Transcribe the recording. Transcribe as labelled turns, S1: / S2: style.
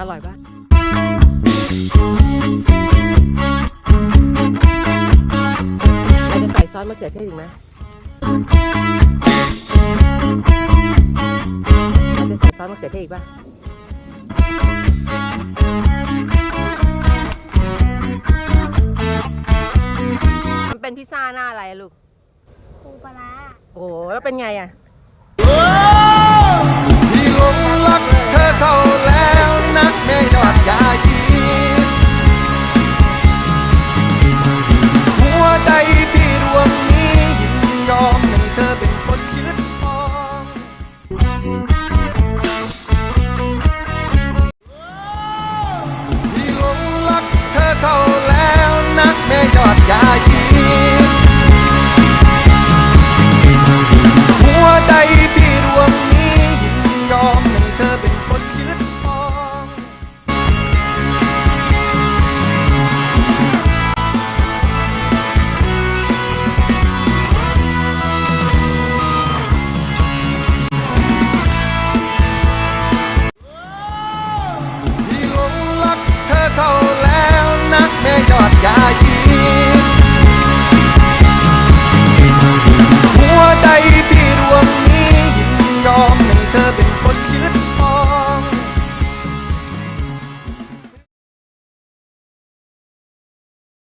S1: อร่อยปะเราจะใส่ซอสมะเขือเทศอีกไหมเราจะใส่ซอสมะเขือเทศอีกปะมันเป็นพิซซ่าหน้าอะไรอะลูก
S2: ปูปลาร้า
S1: โอ้โห แล้วเป็นไงอะ